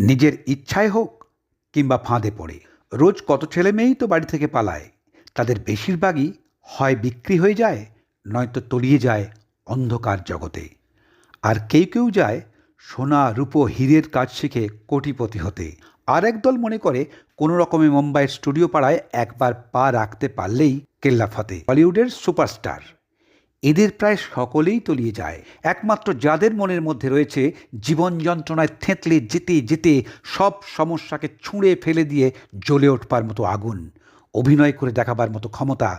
নিজের ইচ্ছায় হোক কিংবা ফাঁদে পড়ে। রোজ কত ছেলে মেয়েই তো বাড়ি থেকে পালায়। তাদের বেশিরভাগই হয় বিক্রি হয়ে যায়, নয়তো তলিয়ে যায় অন্ধকার জগতে। আর কেউ কেউ যায় সোনা, রূপো, হীরের কাজ শিখে কোটিপতি হতে। আর একদল মনে করে কোনো রকমে মুম্বাইয়ের স্টুডিও পাড়ায় একবার পা রাখতে পারলেই কেল্লা ফতে বলিউডের সুপারস্টার। এদের প্রায় সকলেই তলিয়ে যায়। একমাত্র যাদের মনের মধ্যে রয়েছে জীবন যন্ত্রণায় থেঁতলে যেতে যেতে সব সমস্যাকে ছুঁড়ে ফেলে দিয়ে জ্বলে উঠবার মতো আগুন, অভিনয় করে দেখাবার মতো ক্ষমতা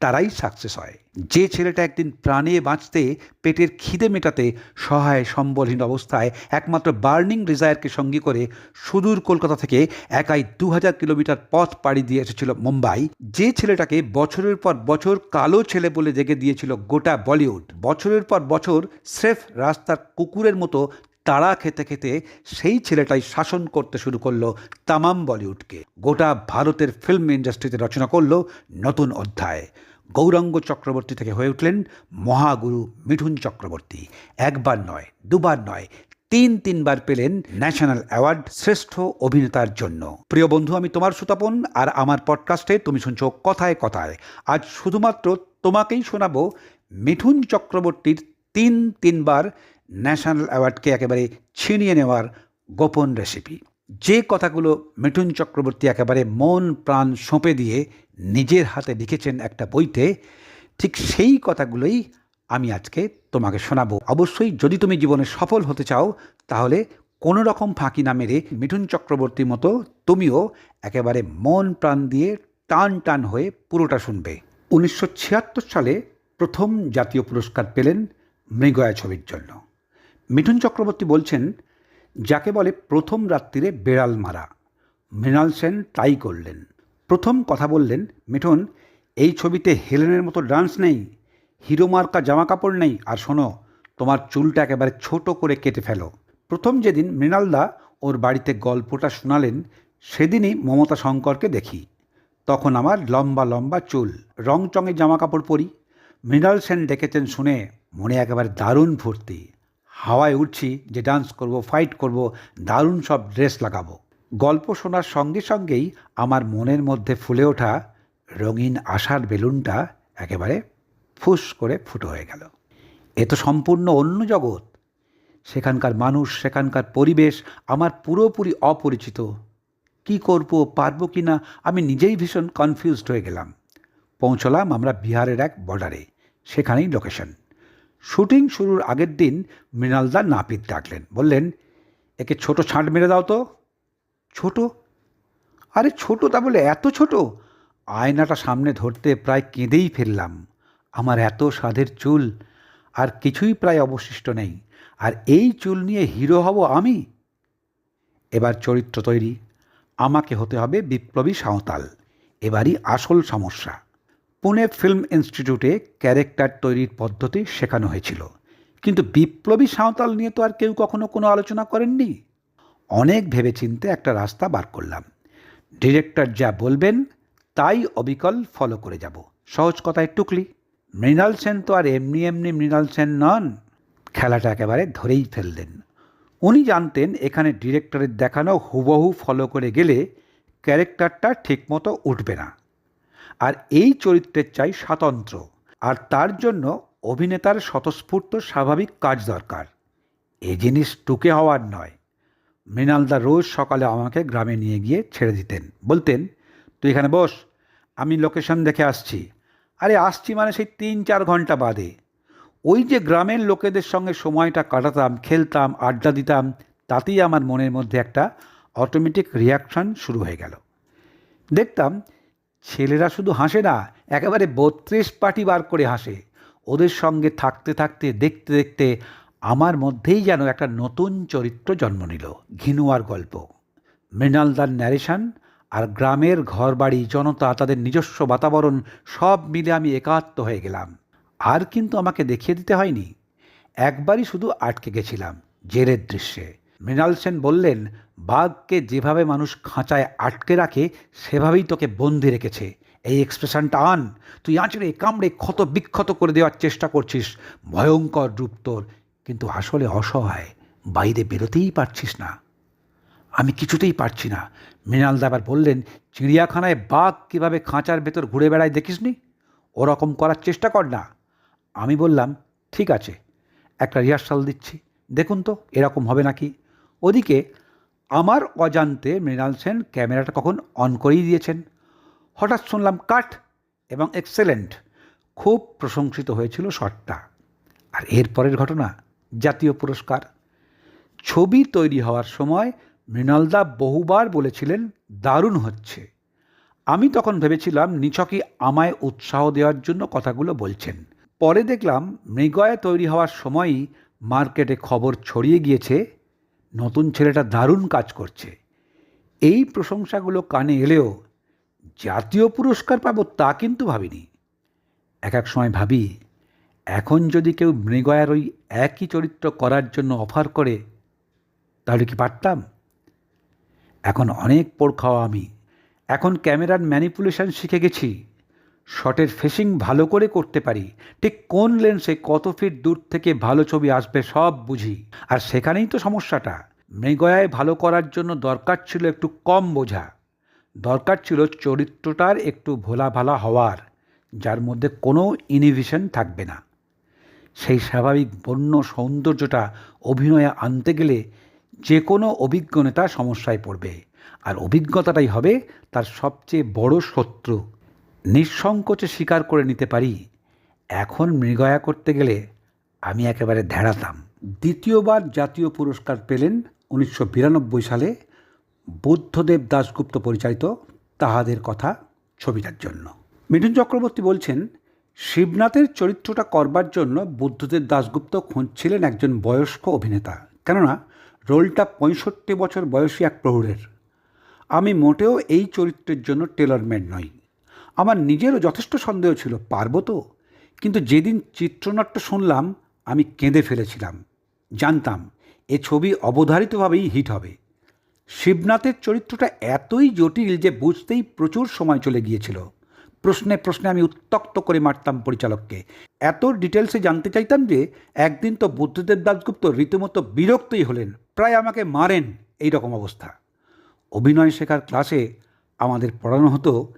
তারাই সাকসেস হয়। যে ছেলেটা একদিন প্রাণে বাঁচতে পেটের খিদে মেটাতে সহায় সম্বলহীন অবস্থায় একমাত্র বার্নিং ডিজায়ারকে সঙ্গী করে সুদূর কলকাতা থেকে একাই দু হাজার কিলোমিটার পথ পাড়ি দিয়ে এসেছিল মুম্বাই। যে ছেলেটাকে বছরের পর বছর কালো ছেলে বলে জেগে দিয়েছিল গোটা বলিউড। বছরের পর বছর স্রেফ রাস্তার কুকুরের মতো তাড়া খেতে খেতে সেই ছেলেটাই শাসন করতে শুরু করল তামাম বলিউডকে। গোটা ভারতের ফিল্ম ইন্ডাস্ট্রিতে রচনা করল নতুন অধ্যায়। গৌরাঙ্গ চক্রবর্তী থেকে হয়ে উঠলেন মহাগুরু মিঠুন চক্রবর্তী। একবার নয়, দুবার নয়, তিন, তিনবার পেলেন ন্যাশনাল অ্যাওয়ার্ড শ্রেষ্ঠ অভিনেতার জন্য। প্রিয় বন্ধু, আমি তোমার সুতাপন আর আমার পডকাস্টে তুমি শুনছো কথায় কথায়। আজ শুধুমাত্র তোমাকেই শোনাবো মিঠুন চক্রবর্তীর তিন, তিনবার ন্যাশনাল অ্যাওয়ার্ডকে একেবারে ছিনিয়ে নেওয়ার গোপন রেসিপি। যে কথাগুলো মিঠুন চক্রবর্তী একেবারে মন প্রাণ সঁপে দিয়ে নিজের হাতে লিখেছেন একটা বইতে, ঠিক সেই কথাগুলোই আমি আজকে তোমাকে শোনাবো। অবশ্যই যদি তুমি জীবনে সফল হতে চাও, তাহলে কোনো রকম ফাঁকি না মেরে মিঠুন চক্রবর্তীর মতো তুমিও একেবারে মন প্রাণ দিয়ে টান টান হয়ে পুরোটা শুনবে। উনিশশো ছিয়াত্তর সালে প্রথম জাতীয় পুরস্কার পেলেন মৃগয়া ছবির জন্য। মিঠুন চক্রবর্তী বলছেন যাকে বলে প্রথম রাত্রিরে বেড়াল মারা। মৃণাল সেন তাই করলেন। প্রথম কথা বললেন, মিঠুন, এই ছবিতে হেলেনের মতো ডান্স নেই, হিরো মার্কা জামা কাপড় নেই, আর শোনো, তোমার চুলটা একেবারে ছোট করে কেটে ফেলো। প্রথম যেদিন মৃণালদা ওর বাড়িতে গল্পটা শোনালেন, সেদিনই মমতা শঙ্করকে দেখি। তখন আমার লম্বা লম্বা চুল রং চঙে জামা কাপড় পরি। মৃণাল সেন ডেকেছেন শুনে মনে একেবারে দারুণ ফুর্তি। হাওয়ায় উঠছি, যে ডান্স করব ফাইট করব, দারুণ সব ড্রেস লাগাবো। গল্প শোনার সঙ্গে সঙ্গেই আমার মনের মধ্যে ফুলে ওঠা রঙিন আশার বেলুনটা একেবারে ফুস করে ফুটো হয়ে গেল। এ তো সম্পূর্ণ অন্য জগৎ। সেখানকার মানুষ, সেখানকার পরিবেশ আমার পুরোপুরি অপরিচিত। কি করব, পারব কি না আমি নিজেই ভীষণ কনফিউজড হয়ে গেলাম। পৌঁছলাম আমরা বিহারের এক বর্ডারে সেখানেই লোকেশন শুটিং শুরুর আগের দিন মৃণালদা নাপিত ডাকলেন, বললেন, একে ছোট ছাঁট মেরে দাও তো। ছোট? আরে ছোট তা বলে এত ছোট? আয়নাটা সামনে ধরতে প্রায় কেঁদেই ফেললাম। আমার এত সাধের চুল, আর কিছুই প্রায় অবশিষ্ট নেই। আর এই চুল নিয়ে হিরো হব আমি? এবার চরিত্র তৈরি। আমাকে হতে হবে বিপ্লবী সাঁওতাল। এবারই আসল সমস্যা। পুনে ফিল্ম ইনস্টিটিউটে ক্যারেক্টার তৈরির পদ্ধতি শেখানো হয়েছিল। কিন্তু বিপ্লবী সাঁওতাল নিয়ে তো আর কেউ কখনো কোনো আলোচনা করেননি। অনেক ভেবেচিন্তে একটা রাস্তা বার করলাম। ডিরেক্টর যা বলবেন, তাই অবিকল ফলো করে যাব। সহজ কথায় টুকলি, মৃণাল সেন তো আর এমনি এমনি মৃণাল সেন নন। খেলাটা একেবারে ধরেই ফেললেন। উনি জানতেন এখানে ডিরেক্টরের দেখানো হুবহু ফলো করে গেলে ক্যারেক্টারটা ঠিকমতো উঠবে না। আর এই চরিত্রের চাই স্বাতন্ত্র। আর তার জন্য অভিনেতার স্বতঃস্ফূর্ত স্বাভাবিক কাজ দরকার। এ জিনিস টুকে হওয়ার নয়। মৃণালদা রোজ সকালে আমাকে গ্রামে নিয়ে গিয়ে ছেড়ে দিতেন। বলতেন, তুই এখানে বস, আমি লোকেশন দেখে আসছি। আরে, আসছি মানে সেই তিন চার ঘণ্টা বাদে। ওই যে গ্রামের লোকেদের সঙ্গে সময়টা কাটাতাম, খেলতাম, আড্ডা দিতাম, তাতেই আমার মনের মধ্যে একটা অটোমেটিক রিয়াকশান শুরু হয়ে গেল। দেখতাম ছেলেরা শুধু হাসে না, একেবারে বত্রিশ পার্টি বার করে হাসে। ওদের সঙ্গে থাকতে থাকতে, দেখতে দেখতে আমার মধ্যেই যেন একটা নতুন চরিত্র জন্ম নিল, ঘিনুয়ার গল্প। মৃণালদার ন্যারেশন আর গ্রামের ঘরবাড়ি, জনতা, তাদের নিজস্ব বাতাবরণ, সব মিলে আমি একাত্ম হয়ে গেলাম। আর কিন্তু আমাকে দেখিয়ে দিতে হয়নি। একবারই শুধু আটকে গেছিলাম জেরের দৃশ্যে। মৃণাল সেন বললেন, বাঘকে যেভাবে মানুষ খাঁচায় আটকে রাখে, সেভাবেই তোকে বন্দি রেখেছে। এই এক্সপ্রেশনটা আন। তুই আঁচড়ে, কামড়ে ক্ষত বিক্ষত করে দেওয়ার চেষ্টা করছিস। ভয়ঙ্কর রূপ তোর, কিন্তু আসলে অসহায়। বাইরে বেরোতেই পারছিস না। আমি কিছুতেই পারছি না। মৃণাল দাবার বললেন, চিড়িয়াখানায় বাঘ কীভাবে খাঁচার ভেতর ঘুরে বেড়ায় দেখিসনি? ওরকম করার চেষ্টা কর না। আমি বললাম, ঠিক আছে। একটা রিহার্সাল দিচ্ছি। দেখুন তো, এরকম হবে নাকি? ওদিকে আমার অজান্তে মৃণাল সেন ক্যামেরাটা কখন অন করেই দিয়েছেন। হঠাৎ শুনলাম কাট এবং এক্সেলেন্ট। খুব প্রশংসিত হয়েছিল শটটা। আর এরপরের ঘটনা, জাতীয় পুরস্কার। ছবি তৈরি হওয়ার সময় মৃণালদা বহুবার বলেছিলেন, দারুণ হচ্ছে। আমি তখন ভেবেছিলাম, নিছকই আমায় উৎসাহ দেওয়ার জন্য কথাগুলো বলছেন। পরে দেখলাম, মৃগয়া তৈরি হওয়ার সময়ই মার্কেটে খবর ছড়িয়ে গিয়েছে নতুন ছেলেটা দারুণ কাজ করছে। এই প্রশংসাগুলো কানে এলেও জাতীয় পুরস্কার পাবো তা কিন্তু ভাবিনি। এক এক সময় ভাবি, এখন যদি কেউ মৃগয়ার ওই একই চরিত্র করার জন্য অফার করে, তাহলে কি পারতাম? এখন অনেক পোড় খাওয়া আমি। এখন ক্যামেরার ম্যানিপুলেশন শিখে গেছি। শটের ফেসিং ভালো করে করতে পারি। ঠিক কোন লেন্সে কত ফিট দূর থেকে ভালো ছবি আসবে সব বুঝি। আর সেখানেই তো সমস্যাটা। মৃগয়ায় ভালো করার জন্য দরকার ছিল একটু কম বোঝা। দরকার ছিল চরিত্রটার একটু ভোলা ভালা হওয়ার, যার মধ্যে কোনো ইনিভিশন থাকবে না। সেই স্বাভাবিক বন্য সৌন্দর্যটা অভিনয়ে আনতে গেলে যে কোনো অভিজ্ঞ নেতা সমস্যায় পড়বে। আর অভিজ্ঞতাটাই হবে তার সবচেয়ে বড় শত্রু। নিঃসংকোচে স্বীকার করে নিতে পারি, এখন মৃগয়া করতে গেলে আমি একেবারে ধ্যাড়াতাম দ্বিতীয়বার জাতীয় পুরস্কার পেলেন উনিশশো বিরানব্বই সালে বুদ্ধদেব দাশগুপ্ত পরিচালিত তাহাদের কথা ছবিটার জন্য। মিঠুন চক্রবর্তী বলছেন, শিবনাথের চরিত্রটা করবার জন্য বুদ্ধদেব দাশগুপ্ত খুঁজছিলেন একজন বয়স্ক অভিনেতা, কেননা রোলটা পঁয়ষট্টি বছর বয়সী এক প্রহরের আমি মোটেও এই চরিত্রের জন্য টেলরমেড নই। আমার নিজেরও যথেষ্ট সন্দেহ ছিল, পারব তো। কিন্তু যেদিন চিত্রনাট্য শুনলাম, আমি কেঁদে ফেলেছিলাম। জানতাম, এ ছবি অবধারিতভাবেই হিট হবে। শিবনাথের চরিত্রটা এতই জটিল যে বুঝতেই প্রচুর সময় চলে গিয়েছিল। প্রশ্নে প্রশ্নে আমি উত্তক্ত করে মারতাম পরিচালককে। এত ডিটেলসে জানতে চাইতাম যে, একদিন তো বুদ্ধদেব দাসগুপ্ত রীতিমতো বিরক্তই হলেন, প্রায় আমাকে মারেন এই রকম অবস্থা। অভিনয় শেখার ক্লাসে আমাদের পড়ানো হতো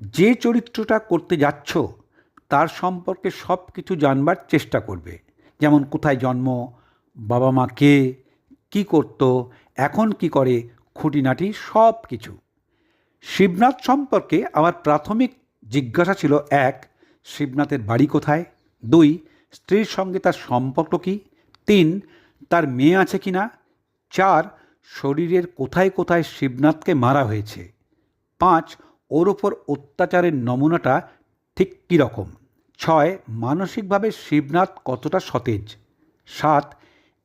যে চরিত্রটা করতে যাচ্ছ, তার সম্পর্কে সব কিছু জানবার চেষ্টা করবে। যেমন কোথায় জন্ম, বাবা মা কে, কী করত, এখন কি করে, খুঁটিনাটি সব কিছু। শিবনাথ সম্পর্কে আমার প্রাথমিক জিজ্ঞাসা ছিল এক, শিবনাথের বাড়ি কোথায়? দুই, স্ত্রীর সঙ্গে তার সম্পর্ক কী? তিন, তার মেয়ে আছে কি না? চার, শরীরের কোথায় কোথায় শিবনাথকে মারা হয়েছে? পাঁচ ওর ওপর অত্যাচারের নমুনাটা ঠিক কীরকম? ছয়, মানসিকভাবে শিবনাথ কতটা সতেজ? সাত,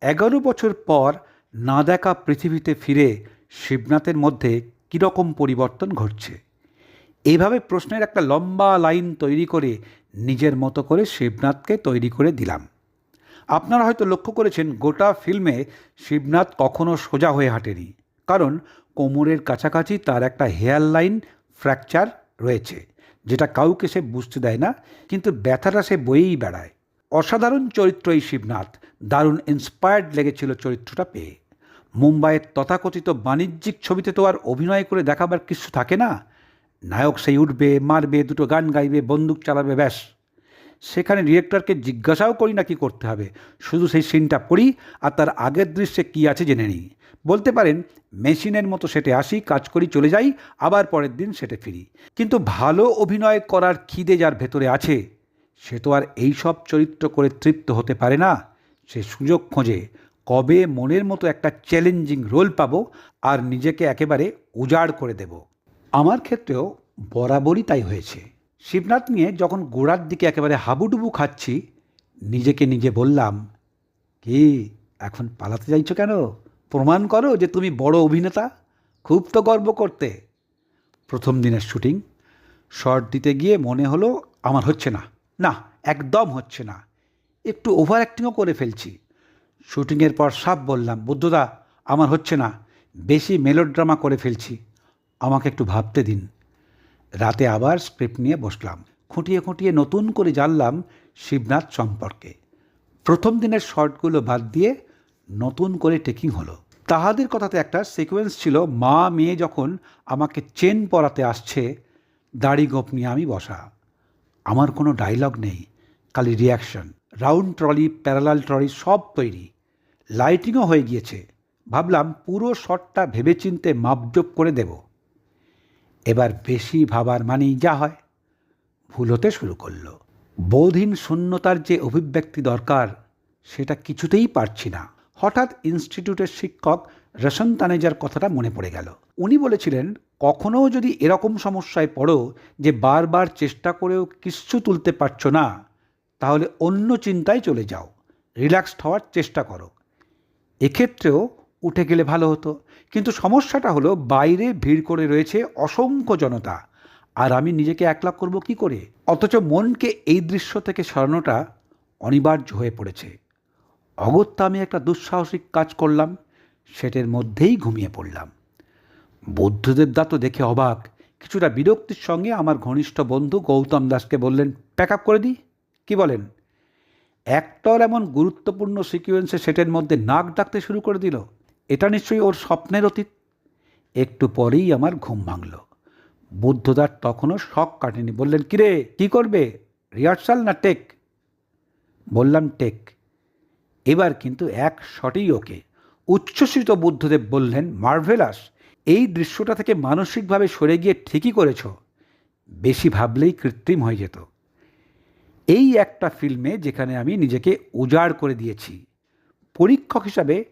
এগারো বছর পর না দেখা পৃথিবীতে ফিরে শিবনাথের মধ্যে কীরকম পরিবর্তন ঘটছে? এইভাবে প্রশ্নের একটা লম্বা লাইন তৈরি করে নিজের মতো করে শিবনাথকে তৈরি করে দিলাম। আপনারা হয়তো লক্ষ্য করেছেন, গোটা ফিল্মে শিবনাথ কখনো সোজা হয়ে হাঁটেনি। কারণ কোমরের কাছাকাছি তার একটা হেয়ার লাইন ফ্র্যাকচার রয়েছে, যেটা কাউকে সে বুঝতে দেয় না, কিন্তু ব্যথাটা সে বয়েই বেড়ায়। অসাধারণ চরিত্র এই শিবনাথ। দারুণ ইন্সপায়ার্ড লেগেছিল চরিত্রটা পেয়ে। মুম্বাইয়ের তথাকথিত বাণিজ্যিক ছবিতে তো আর অভিনয় করে দেখাবার কিছু থাকে না। নায়ক সেই উঠবে, মারবে, দুটো গান গাইবে, বন্দুক চালাবে, ব্যাস। সেখানে ডিরেক্টরকে জিজ্ঞাসাও করি না কি করতে হবে। শুধু সেই সিনটা পড়ি, আর তার আগের দৃশ্যে কী আছে জেনে নিই। বলতে পারেন, মেশিনের মতো সেটে আসি, কাজ করি, চলে যাই, আবার পরের দিন সেটে ফিরি। কিন্তু ভালো অভিনয় করার খিদে যার ভেতরে আছে, সে তো আর এইসব চরিত্র করে তৃপ্ত হতে পারে না। সে সুযোগ খোঁজে, কবে মনের মতো একটা চ্যালেঞ্জিং রোল পাবো আর নিজেকে একেবারে উজাড় করে দেব। আমার ক্ষেত্রেও বরাবরই তাই হয়েছে। শিবনাথ নিয়ে যখন গোড়ার দিকে একেবারে হাবুডুবু খাচ্ছি, নিজেকে নিজে বললাম, কি, এখন পালাতে চাইছো কেন? প্রমাণ করো যে তুমি বড় অভিনেতা, খুব তো গর্ব করতে। প্রথম দিনের শুটিং শর্ট দিতে গিয়ে মনে হলো আমার হচ্ছে না। না, একদম হচ্ছে না। একটু ওভার অ্যাক্টিংও করে ফেলছি। শুটিংয়ের পর সাপ বললাম, বুদ্ধদা, আমার হচ্ছে না। বেশি মেলোড্রামা করে ফেলছি। আমাকে একটু ভাবতে দিন। রাতে আবার স্ক্রিপ্ট নিয়ে বসলাম। খুঁটিয়ে খুঁটিয়ে নতুন করে জানলাম শিবনাথ সম্পর্কে। প্রথম দিনের শর্টগুলো বাদ দিয়ে নতুন করে টেকিং হলো। তাহাদের কথাতে একটা সিকোয়েন্স ছিল, মা মেয়ে যখন আমাকে চেন পরাতে আসছে, দাড়ি গোপ নিয়ে আমি বসা। আমার কোনো ডায়লগ নেই, খালি reaction round trolley parallel trolley সব তৈরি। লাইটিংও হয়ে গিয়েছে। ভাবলাম পুরো শটটা ভেবেচিন্তে মাপজোপ করে দেব। এবার বেশি ভাবার মানেই যা হয়। ভুল হতে শুরু করল। বোধহীন শূন্যতার যে অভিব্যক্তি দরকার, সেটা কিছুতেই পারছি না। হঠাৎ ইনস্টিটিউটের শিক্ষক রসন তানেজার কথাটা মনে পড়ে গেল। উনি বলেছিলেন, কখনও যদি এরকম সমস্যায় পড়ো যে বারবার চেষ্টা করেও কিচ্ছু তুলতে পারছ না, তাহলে অন্য চিন্তায় চলে যাও। রিল্যাক্সড হওয়ার চেষ্টা করো। এক্ষেত্রেও উঠে গেলে ভালো হতো। কিন্তু সমস্যাটা হলো, বাইরে ভিড় করে রয়েছে অসংখ্য জনতা। আর আমি নিজেকে একলা করব কি করে? অথচ মনকে এই দৃশ্য থেকে সরানোটা অনিবার্য হয়ে পড়েছে। অগত্যা আমি একটা দুঃসাহসিক কাজ করলাম, সেটের মধ্যেই ঘুমিয়ে পড়লাম। বুদ্ধদেব দা তো দেখে অবাক। কিছুটা বিরক্তির সঙ্গে আমার ঘনিষ্ঠ বন্ধু গৌতম দাসকে বললেন, প্যাক আপ করে দিই। কী বলেন? একটার এমন গুরুত্বপূর্ণ সিকুয়েন্সে সেটের মধ্যে নাক ডাকতে শুরু করে দিল। এটা নিশ্চয়ই ওর স্বপ্নের অতীত? একটু পরেই আমার ঘুম ভাঙল। বুদ্ধদার তখনও শখ কাটেনি। বললেন, কিরে, কি করবে? রিহার্সাল না টেক? বললাম, টেক। এবার কিন্তু এক শটেই ওকে। উচ্ছ্বসিত বুদ্ধদেব বললেন, মার্ভেলাস, এই দৃশ্যটা থেকে মানসিকভাবে সরে গিয়ে ঠিকই করেছ। বেশি ভাবলেই কৃত্রিম হয়ে যেত। এই একটা ফিল্মে যেখানে আমি নিজেকে উজাড় করে দিয়েছি। পরীক্ষক হিসাবে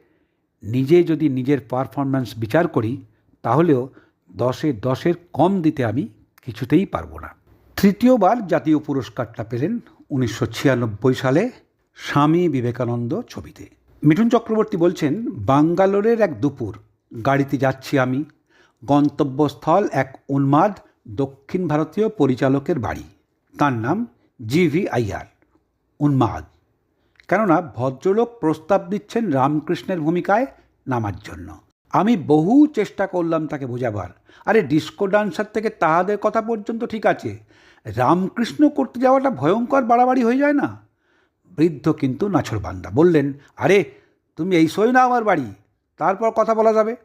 নিজে যদি নিজের পারফরম্যান্স বিচার করি, তাহলেও দশে দশের কম দিতে আমি কিছুতেই পারব না। তৃতীয়বার জাতীয় পুরস্কারটা পেলেন উনিশশো ছিয়ানব্বই সালে। স্বামী বিবেকানন্দ ছবিতে। মিঠুন চক্রবর্তী বলছেন, বাঙ্গালোরের এক দুপুর, গাড়িতে যাচ্ছি আমি। গন্তব্যস্থল এক উন্মাদ দক্ষিণ ভারতীয় পরিচালকের বাড়ি। তার নাম জিভি আইয়ার, উন্মাদ। কেননা ভদ্রলোক প্রস্তাব দিচ্ছেন রামকৃষ্ণের ভূমিকায় নামার জন্য। আমি বহু চেষ্টা করলাম তাকে বোঝাবার। আরে ডিস্কো ডান্সার থেকে তাহাদের কথা পর্যন্ত ঠিক আছে। রামকৃষ্ণ করতে যাওয়াটা ভয়ঙ্কর বাড়াবাড়ি হয়ে যায় না? বৃদ্ধ কিন্তু নাছরবান্দা বললেন, আরে, তুমি এই সই না আমার বাড়ি, তারপর কথা বলা যাবে?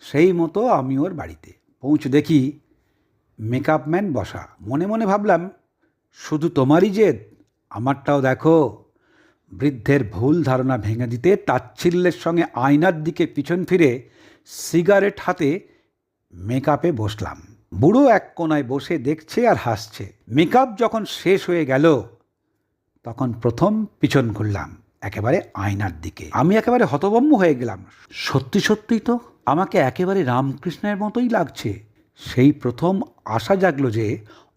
সেই মতো আমি ওর বাড়িতে। পৌঁছে দেখি, মেকআপ ম্যান বসা। মনে মনে ভাবলাম, শুধু তোমারই জেদ, আমারটাও দেখো। বৃদ্ধের ভুল ধারণা ভেঙে দিতে তাচ্ছিল্যের সঙ্গে আয়নার দিকে পিছন ফিরে সিগারেট হাতে মেকআপে বসলাম। বুড়ো এক কোনায় বসে দেখছে আর হাসছে। মেকআপ যখন শেষ হয়ে গেল তখন প্রথম পিছন ঘুরলাম, একেবারে আয়নার দিকে। আমি একেবারে হতভম্ব হয়ে গেলাম। সত্যি, সত্যিই তো আমাকে একেবারে রামকৃষ্ণের মতোই লাগছে। সেই প্রথম আশা জাগলো যে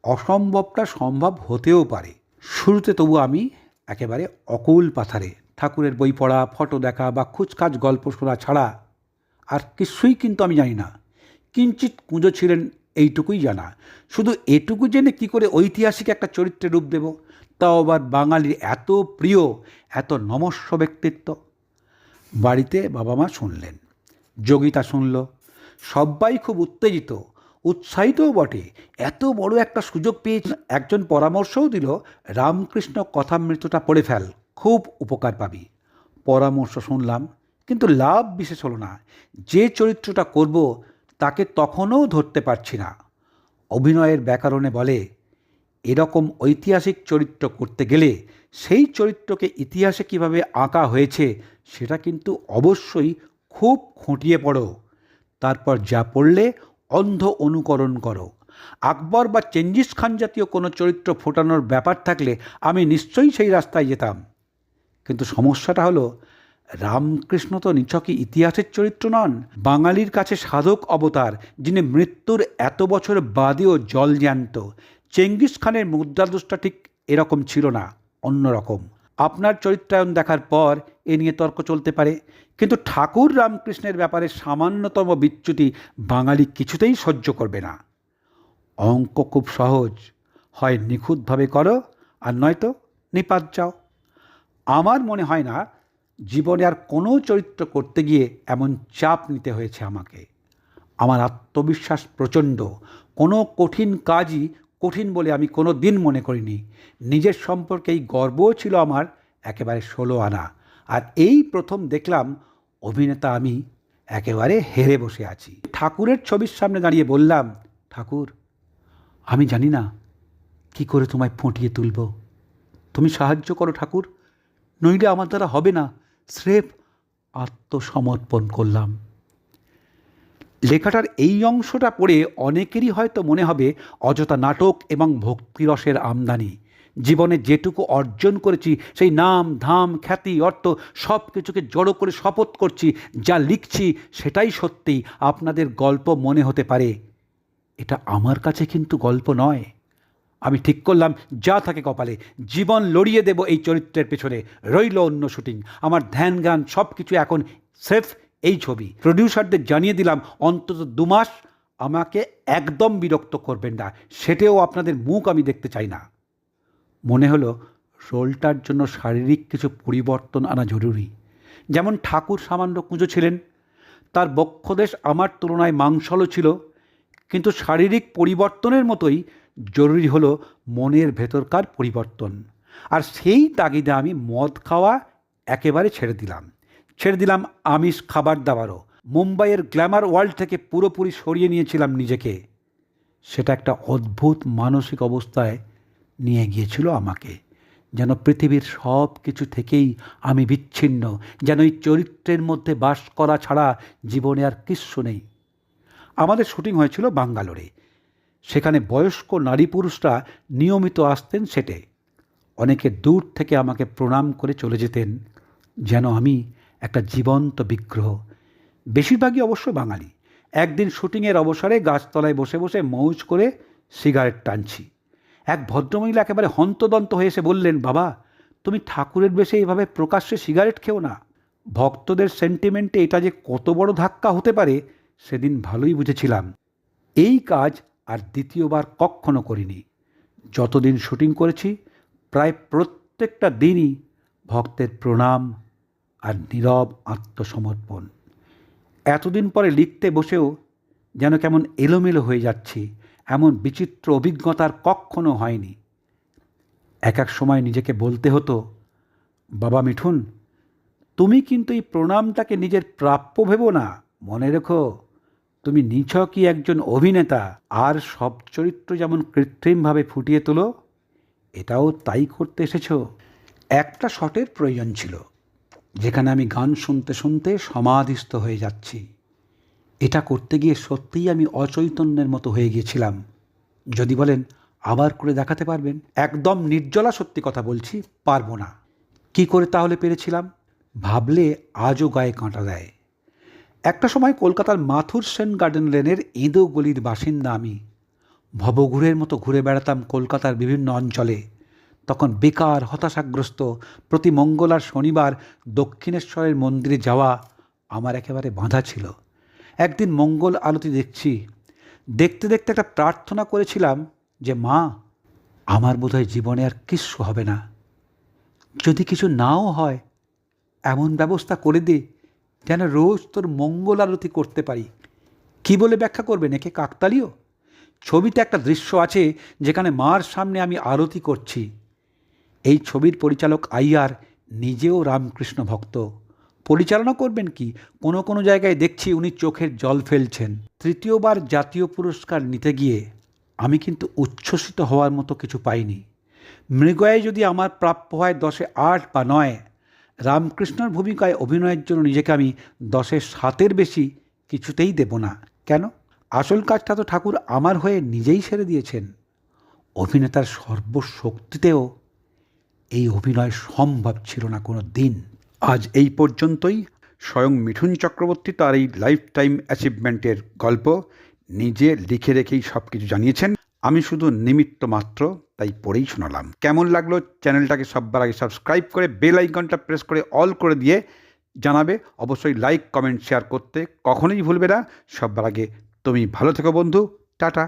অসম্ভবটা সম্ভব হতেও পারে। শুরুতে তবু আমি একেবারে অকুল পাথারে, ঠাকুরের বই পড়া, ফটো দেখা বা খুচখাচ গল্প শোনা ছাড়া আর কিছুই কিন্তু আমি জানি না। কিঞ্চিত কুঁজো ছিলেন এইটুকুই জানা। শুধু এটুকু জেনে কি করে ঐতিহাসিক একটা চরিত্রে রূপ দেব? তাও আবার বাঙালির এত প্রিয়, এত নমস্য ব্যক্তিত্ব। বাড়িতে বাবা মা শুনলেন, যোগিতা শুনল। সবাই খুব উত্তেজিত, উৎসাহিতও বটে। এত বড় একটা সুযোগ পেয়ে একজন পরামর্শও দিল, রামকৃষ্ণ কথামৃতটা পড়ে ফেল, খুব উপকার পাবি। পরামর্শ শুনলাম, কিন্তু লাভ বিশেষ হলো না। যে চরিত্রটা করব, তাকে তখনও ধরতে পারছি না। অভিনয়ের ব্যাকরণে বলে এরকম ঐতিহাসিক চরিত্র করতে গেলে সেই চরিত্রকে ইতিহাসে কীভাবে আঁকা হয়েছে সেটা কিন্তু অবশ্যই খুব খুঁটিয়ে পড়ো। তারপর যা পড়লে অন্ধ অনুকরণ করো। আকবর বা চেঙ্গিস খান জাতীয় কোনো চরিত্র ফোটানোর ব্যাপার থাকলে আমি নিশ্চয়ই সেই রাস্তায় যেতাম। কিন্তু সমস্যাটা হলো, রামকৃষ্ণ তো নিছকই ইতিহাসের চরিত্র নন। বাঙালির কাছে সাধক অবতার, যিনি মৃত্যুর এত বছর বাদেও জল জ্যান্ত। চেঙ্গিস খানের মুদ্রাদোষটা ঠিক এরকম ছিল না, অন্যরকম। আপনার চরিত্রায়ন দেখার পর এ নিয়ে তর্ক চলতে পারে, কিন্তু ঠাকুর রামকৃষ্ণের ব্যাপারে সামান্যতম বিচ্যুতি বাঙালি কিছুতেই সহ্য করবে না। অঙ্ক খুব সহজ, হয় নিখুঁতভাবে করো আর নয়তো নিপাত যাও। আমার মনে হয় না, জীবনে আর কোনো চরিত্র করতে গিয়ে এমন চাপ নিতে হয়েছে আমাকে। আমার আত্মবিশ্বাস প্রচণ্ড, কোনো কঠিন কাজই কঠিন বলে আমি কোনো দিন মনে করিনি। নিজের সম্পর্কে এই গর্বও ছিল আমার একেবারে ষোলো আনা। আর এই প্রথম দেখলাম অভিনেতা আমি একেবারে হেরে বসে আছি। ঠাকুরের ছবির সামনে দাঁড়িয়ে বললাম, ঠাকুর, আমি জানি না কি করে তোমায় ফুটিয়ে তুলব। তুমি সাহায্য করো ঠাকুর, নইলে আমার দ্বারা হবে না। স্রেফ আত্মসমর্পণ করলাম। লেখাটার এই অংশটা পড়ে অনেকেরই হয়তো মনে হবে অযথা নাটক এবং ভক্তিরসের আমদানি। জীবনে যেটুকু অর্জন করেছি, সেই নাম, ধাম, খ্যাতি, অর্থ সব কিছুকে জড়ো করে শপথ করছি, যা লিখছি, সেটাই সত্যি আপনাদের গল্প মনে হতে পারে। এটা আমার কাছে কিন্তু গল্প নয়। আমি ঠিক করলাম, যা থাকে কপালে। জীবন লড়িয়ে দেব এই চরিত্রের পেছনে। রইল অন্য শুটিং। আমার ধ্যান গান সব কিছু এখন সেফ এই ছবি। প্রডিউসারদের জানিয়ে দিলাম, অন্তত দু মাস আমাকে একদম বিরক্ত করবেন না, সেটাও আপনাদের মুখ আমি দেখতে চাই না। মনে হলো রোলটার জন্য শারীরিক কিছু পরিবর্তন আনা জরুরি। যেমন ঠাকুর সামান্য কুঁজো ছিলেন, তার বক্ষদেশ আমার তুলনায় মাংসলও ছিল, কিন্তু শারীরিক পরিবর্তনের মতোই জরুরি হলো মনের ভেতরকার পরিবর্তন। আর সেই তাগিদে আমি মদ খাওয়া একেবারে ছেড়ে দিলাম। ছেড়ে দিলাম আমিষ খাবার দাবারও। মুম্বাইয়ের গ্ল্যামার ওয়ার্ল্ড থেকে পুরোপুরি সরিয়ে নিয়েছিলাম নিজেকে। সেটা একটা অদ্ভুত মানসিক অবস্থায় নিয়ে গিয়েছিল আমাকে। যেন পৃথিবীর সব কিছু থেকেই আমি বিচ্ছিন্ন, যেন এই চরিত্রের মধ্যে বাস করা ছাড়া জীবনে আর কিচ্ছু নেই। আমাদের শুটিং হয়েছিল বাঙ্গালোরে। সেখানে বয়স্ক নারী পুরুষরা নিয়মিত আসতেন সেটে। অনেকে দূর থেকে আমাকে প্রণাম করে চলে যেতেন, যেন আমি একটা জীবন্ত বিগ্রহ। বেশিরভাগই অবশ্য বাঙালি। একদিন শুটিংয়ের অবসরে গাছতলায় বসে বসে মৌজ করে সিগারেট টানছি। এক ভদ্রমহিলা একেবারে হন্তদন্ত হয়ে এসে বললেন, বাবা, তুমি ঠাকুরের বেশে এভাবে প্রকাশ্যে সিগারেট খেও না। ভক্তদের সেন্টিমেন্টে এটা যে কত বড় ধাক্কা হতে পারে, সেদিন ভালোই বুঝেছিলাম। এই কাজ আর দ্বিতীয়বার কখনো করিনি। যতদিন শুটিং করেছি, প্রায় প্রত্যেকটা দিনই ভক্তের প্রণাম আর নীরব আত্মসমর্পণ। এতদিন পরে লিখতে বসেও যেন কেমন এলোমেলো হয়ে যাচ্ছি, এমন বিচিত্র অভিজ্ঞতার কখনো হয়নি। এক এক সময় নিজেকে বলতে হতো, বাবা মিঠুন, তুমি কিন্তু এই প্রণামটাকে নিজের প্রাপ্য ভেবো না। মনে রেখো, তুমি নিছকই একজন অভিনেতা, আর সব চরিত্র যেমন কৃত্রিমভাবে ফুটিয়ে তোলো, এটাও তাই করতে এসেছ। একটা শটের প্রয়োজন ছিল। যেখানে আমি গান শুনতে শুনতে সমাধিস্থ হয়ে যাচ্ছি। এটা করতে গিয়ে সত্যিই আমি অচৈতন্যের মতো হয়ে গিয়েছিলাম। যদি বলেন, আবার করে দেখাতে পারবেন? একদম নির্জলা সত্যি কথা বলছি, পারব না। কি করে তাহলে পেরেছিলাম? ভাবলে আজও গায়ে কাঁটা দেয়। একটা সময় কলকাতার মাথুর সেন গার্ডেন লেনের এঁদো গলির বাসিন্দা আমি। ভবঘুরের মতো ঘুরে বেড়াতাম কলকাতার বিভিন্ন অঞ্চলে। তখন বেকার, হতাশাগ্রস্ত, প্রতি মঙ্গল আর শনিবার দক্ষিণেশ্বরের মন্দিরে যাওয়া আমার একেবারে বাঁধা ছিল। একদিন মঙ্গল আলতি দেখছি। দেখতে দেখতে একটা প্রার্থনা করেছিলাম যে, মা, আমার বোধহয় জীবনে আর কিচ্ছু হবে না। যদি কিছু নাও হয়, এমন ব্যবস্থা করে দে যেন রোজ তোর মঙ্গল আরতি করতে পারি। কি বলে ব্যাখ্যা করবেন একে কাকতালীয়? ছবিতে একটা দৃশ্য আছে যেখানে মার সামনে আমি আরতি করছি। এই ছবির পরিচালক আইয়ার নিজেও রামকৃষ্ণ ভক্ত। পরিচালনা করবেন কি? কোনো কোনো জায়গায় দেখছি উনি চোখের জল ফেলছেন। তৃতীয়বার জাতীয় পুরস্কার নিতে গিয়ে আমি কিন্তু উচ্ছ্বসিত হওয়ার মতো কিছু পাইনি। মৃগয়ে যদি আমার প্রাপ্য হয় দশে আট বা নয়, রামকৃষ্ণর ভূমিকায় অভিনয়ের জন্য নিজেকে আমি দশে সাতের বেশি কিছুতেই দেব না। কেন? আসল কাজটা তো ঠাকুর আমার হয়ে নিজেই সেরে দিয়েছেন। অভিনেতার সর্বশক্তিতেও এই অভিনয় সম্ভব ছিল না কোনো দিন। আজ এই পর্যন্তই। স্বয়ং মিঠুন চক্রবর্তী তার এই লাইফ টাইম অ্যাচিভমেন্টের গল্প নিজে লিখে রেখেই সব কিছু জানিয়েছেন। আমি শুধু নিমিত্ত মাত্র, তাই পড়েই শোনালাম। কেমন লাগল চ্যানেলটাকে সববার আগে সাবস্ক্রাইব করে বেল আইকনটা প্রেস করে অল করে দিয়ে জানাবে। অবশ্যই লাইক কমেন্ট শেয়ার করতে কখনোই ভুলবে না। সববার আগে তুমি ভালো থেকো বন্ধু। টাটা।